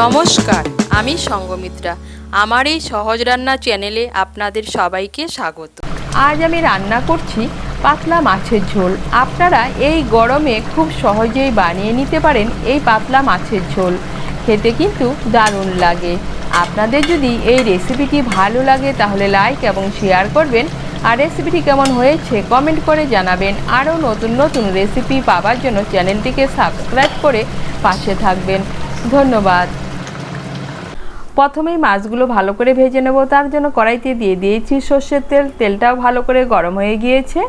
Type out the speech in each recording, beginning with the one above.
নমস্কার, আমি সঙ্গমিত্রা। আমার এই সহজ রান্না চ্যানেলে আপনাদের সবাইকে স্বাগত। আজ আমি রান্না করছি পাতলা মাছের ঝোল। আপনারা এই গরমে খুব সহজেই বানিয়ে নিতে পারেন এই পাতলা মাছের ঝোল। খেতে কিন্তু দারুণ লাগে। আপনাদের যদি এই রেসিপিটি ভালো লাগে তাহলে লাইক এবং শেয়ার করবেন। আর রেসিপিটি কেমন হয়েছে কমেন্ট করে জানাবেন। আরও নতুন নতুন রেসিপি পাওয়ার জন্য চ্যানেলটিকে সাবস্ক্রাইব করে পাশে থাকবেন। ধন্যবাদ। প্রথমেই মাছগুলো ভালো করে ভেজে নেব, তার জন্য কড়াইতে দিয়ে দিয়েছি সর্ষের তেল, তেলটাও ভালো করে গরম হয়ে গিয়েছে।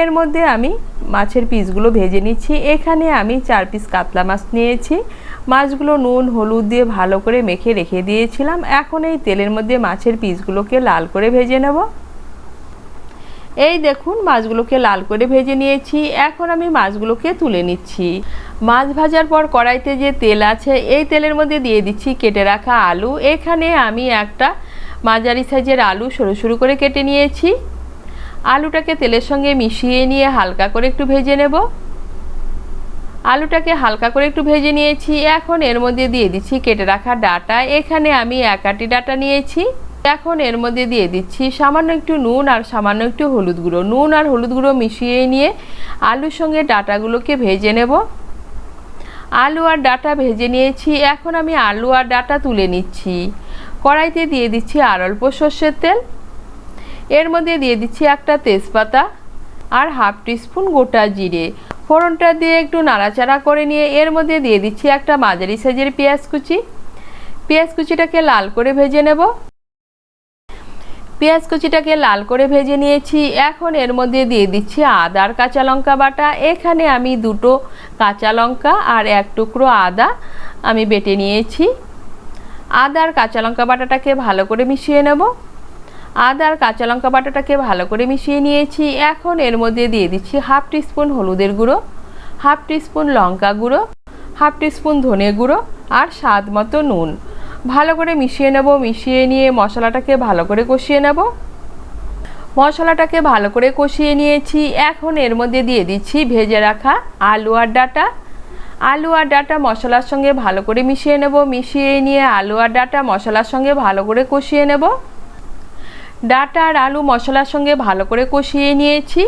এর মধ্যে আমি মাছের পিসগুলো ভেজে নিচ্ছি। এখানে আমি চার পিস কাতলা মাছ নিয়েছি। মাছগুলো নুন, হলুদ দিয়ে ভালো করে মেখে রেখে দিয়েছিলাম। এখন এই তেলের মধ্যে মাছের পিসগুলোকে লাল করে ভেজে নেব। এই দেখুন, মাছগুলোকে লাল করে ভেজে নিয়েছি। এখন আমি মাছগুলোকে তুলে নিচ্ছি। মাছ ভাজার পর কড়াইতে যে তেল আছে, এই তেলের মধ্যে দিয়ে দিচ্ছি কেটে রাখা আলু। এখানে আমি একটা মাঝারি সাইজের আলু সরু সরু করে কেটে নিয়েছি। আলুটাকে তেলের সঙ্গে মিশিয়ে নিয়ে হালকা করে একটু ভেজে নেব। আলুটাকে হালকা করে একটু ভেজে নিয়েছি। এখন এর মধ্যে দিয়ে দিচ্ছি কেটে রাখা ডাটা। এখানে আমি একাটি ডাটা নিয়েছি। এখন এর মধ্যে দিয়ে দিচ্ছি সামান্য একটু নুন আর সামান্য একটু হলুদ গুঁড়ো। নুন আর হলুদ গুঁড়ো মিশিয়ে নিয়ে আলুর সঙ্গে ডাটাগুলোকে ভেজে নেব। আলু আর ডাটা ভেজে নিয়েছি। এখন আমি আলু আর ডাটা তুলে নিচ্ছি। কড়াইতে দিয়ে দিচ্ছি আর অল্প সর্ষের তেল। এর মধ্যে দিয়ে দিচ্ছি একটা তেজপাতা আর হাফ টিস্পুন গোটা জিরে। ফোড়নটা দিয়ে একটু নাড়াচাড়া করে নিয়ে এর মধ্যে দিয়ে দিচ্ছি একটা মাঝারি সাইজের পেঁয়াজ কুচি। পেঁয়াজ কুচিটাকে লাল করে ভেজে নেব। পেঁয়াজ কুচিটাকে লাল করে ভেজে নিয়েছি। এখন এর মধ্যে দিয়ে দিচ্ছি আদার কাঁচা লঙ্কা বাটা। এখানে আমি দুটো কাঁচা লঙ্কা আর এক টুকরো আদা আমি বেটে নিয়েছি। আদার কাঁচা লঙ্কা বাটাটাকে ভালো করে মিশিয়ে নেব। আদার কাঁচা লঙ্কা বাটাটাকে ভালো করে মিশিয়ে নিয়েছি। এখন এর মধ্যে দিয়ে দিচ্ছি হাফ টিস্পুন হলুদের গুঁড়ো, হাফ টিস্পুন লঙ্কা গুঁড়ো, হাফ টিস্পুন ধনে গুঁড়ো আর স্বাদ মতো নুন। ভালো করে মিশিয়ে নেব, মিশিয়ে নিয়ে মশলাটাকে ভালো করে কষিয়ে নেব। মশলাটাকে ভালো করে কষিয়ে নিয়েছি। এখন এর মধ্যে দিয়ে দিচ্ছি ভেজে রাখা আলু আর ডাটা। আলু আর ডাটা মশলার সঙ্গে ভালো করে মিশিয়ে নেব। মিশিয়ে নিয়ে আলু আর ডাটা মশলার সঙ্গে ভালো করে কষিয়ে নেব। ডাটা আর আলু মশলার সঙ্গে ভালো করে কষিয়ে নিয়েছি।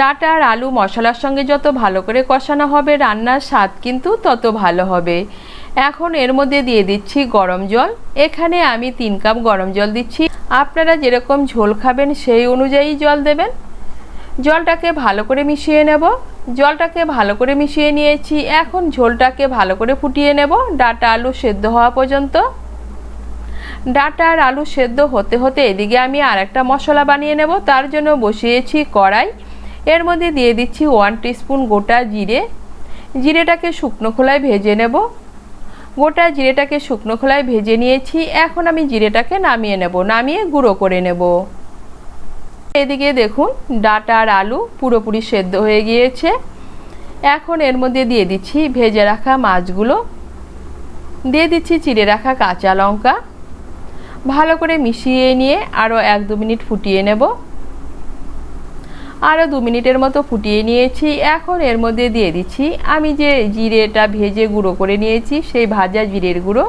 ডাটা আর আলু মশলার সঙ্গে যত ভালো করে কষানো হবে, রান্নার স্বাদ কিন্তু তত ভালো হবে। এখন এর মধ্যে দিয়ে দিচ্ছি গরম জল। এখানে আমি তিন কাপ গরম জল দিচ্ছি। আপনারা যেরকম ঝোল খাবেন সেই অনুযায়ী জল দেবেন। জলটাকে ভালো করে মিশিয়ে নেব। জলটাকে ভালো করে মিশিয়ে নিয়েছি। এখন ঝোলটাকে ভালো করে ফুটিয়ে নেব। ডাটা আলু সেদ্ধ হওয়া পর্যন্ত। ডাটা আর আলু সেদ্ধ হতে হতে এদিকে আমি আর একটা মশলা বানিয়ে নেব। তার জন্য বসিয়েছি কড়াই। এর মধ্যে দিয়ে দিচ্ছি ওয়ান টিস্পুন গোটা জিরে। জিরেটাকে শুকনো খোলায় ভেজে নেব। গোটা জিরেটাকে শুকনো খোলায় ভেজে নিয়েছি। এখন আমি জিরেটাকে নামিয়ে নেব, নামিয়ে গুঁড়ো করে নেব। এদিকে দেখুন, ডাটা আর আলু পুরোপুরি সেদ্ধ হয়ে গিয়েছে। এখন এর মধ্যে দিয়ে দিচ্ছি ভেজে রাখা মাছগুলো। দিয়ে দিচ্ছি চিড়ে রাখা কাঁচা লঙ্কা। ভালো করে মিশিয়ে নিয়ে আরও এক দু মিনিট ফুটিয়ে নেব। আরও দু মিনিটের মতো ফুটিয়ে নিয়েছি। এখন এর মধ্যে দিয়ে দিচ্ছি আমি যে জিরেটা ভেজে গুঁড়ো করে নিয়েছি, সেই ভাজা জিরের গুঁড়ো।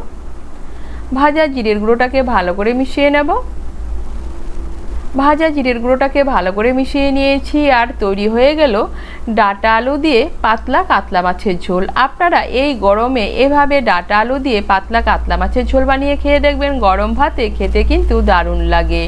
ভাজা জিরের গুঁড়োটাকে ভালো করে মিশিয়ে নেব। ভাজা জিরের গুঁড়োটাকে ভালো করে মিশিয়ে নিয়েছি আর তৈরি হয়ে গেল ডাটা আলু দিয়ে পাতলা কাতলা মাছের ঝোল। আপনারা এই গরমে এভাবে ডাটা আলু দিয়ে পাতলা কাতলা মাছের ঝোল বানিয়ে খেয়ে দেখবেন গরম ভাতে খেতে কিন্তু দারুণ লাগে।